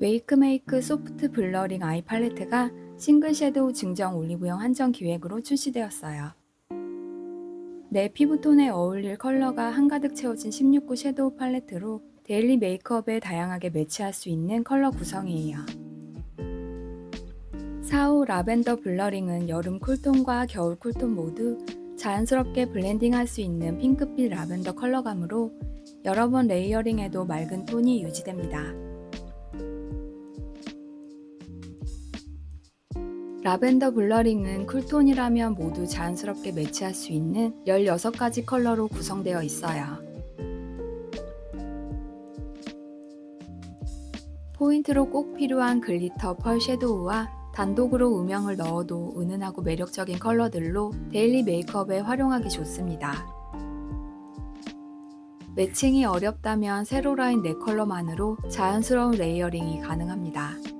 웨이크메이크 소프트 블러링 아이 팔레트가 싱글 섀도우 증정 올리브영 한정 기획으로 출시되었어요. 내 피부톤에 어울릴 컬러가 한가득 채워진 16구 섀도우 팔레트로 데일리 메이크업에 다양하게 매치할 수 있는 컬러 구성이에요. 4호 라벤더 블러링은 여름 쿨톤과 겨울 쿨톤 모두 자연스럽게 블렌딩할 수 있는 핑크빛 라벤더 컬러감으로 여러 번 레이어링해도 맑은 톤이 유지됩니다. 라벤더 블러링은 쿨톤이라면 모두 자연스럽게 매치할 수 있는 16가지 컬러로 구성되어 있어요. 포인트로 꼭 필요한 글리터 펄 섀도우와 단독으로 음영을 넣어도 은은하고 매력적인 컬러들로 데일리 메이크업에 활용하기 좋습니다. 매칭이 어렵다면 세로 라인 4컬러만으로 자연스러운 레이어링이 가능합니다.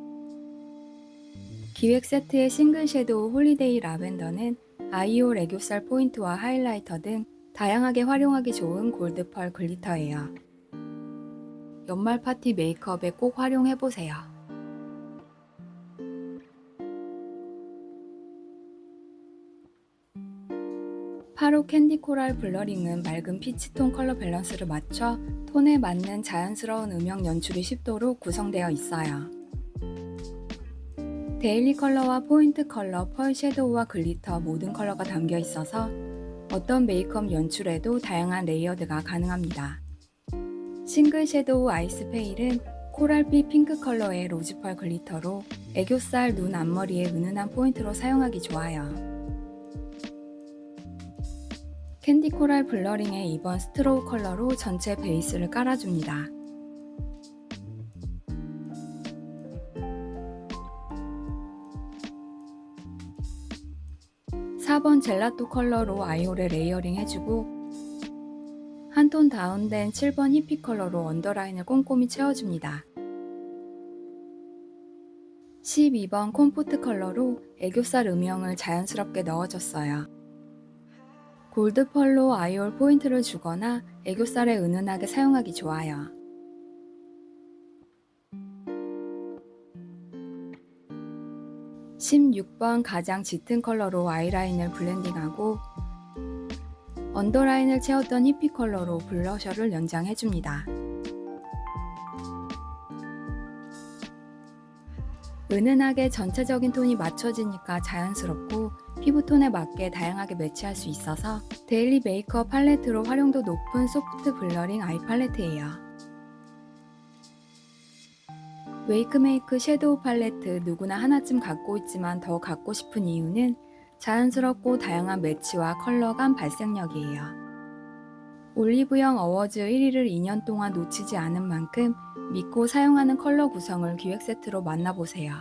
기획 세트의 싱글 섀도우 홀리데이 라벤더는 아이올 애교살 포인트와 하이라이터 등 다양하게 활용하기 좋은 골드 펄 글리터예요. 연말 파티 메이크업에 꼭 활용해보세요. 8호 캔디 코랄 블러링은 맑은 피치톤 컬러 밸런스를 맞춰 톤에 맞는 자연스러운 음영 연출이 쉽도록 구성되어 있어요. 데일리 컬러와 포인트 컬러, 펄 섀도우와 글리터 모든 컬러가 담겨 있어서 어떤 메이크업 연출에도 다양한 레이어드가 가능합니다. 싱글 섀도우 아이스 페일은 코랄빛 핑크 컬러의 로즈펄 글리터로 애교살 눈 앞머리에 은은한 포인트로 사용하기 좋아요. 캔디 코랄 블러링의 이번 스트로우 컬러로 전체 베이스를 깔아줍니다. (4번) 젤라또 컬러로 아이홀에 레이어링 해주고 한 톤 다운된 7번 히피 컬러로 언더라인을 꼼꼼히 채워줍니다. 12번 콤포트 컬러로 애교살 음영을 자연스럽게 넣어줬어요. 골드 펄로 아이올 포인트를 주거나 애교살에 은은하게 사용하기 좋아요. (16번) 가장 짙은 컬러로 아이라인을 블렌딩하고 언더라인을 채웠던 히피 컬러로 블러셔를 연장해줍니다. 은은하게 전체적인 톤이 맞춰지니까 자연스럽고 피부톤에 맞게 다양하게 매치할 수 있어서 데일리 메이크업 팔레트로 활용도 높은 소프트 블러링 아이 팔레트예요. 웨이크메이크 섀도우 팔레트 누구나 하나쯤 갖고 있지만 더 갖고 싶은 이유는 자연스럽고 다양한 매치와 컬러 감 발색력이에요. 올리브영 어워즈 1위를 2년 동안 놓치지 않은 만큼 믿고 사용하는 컬러 구성을 기획 세트로 만나보세요.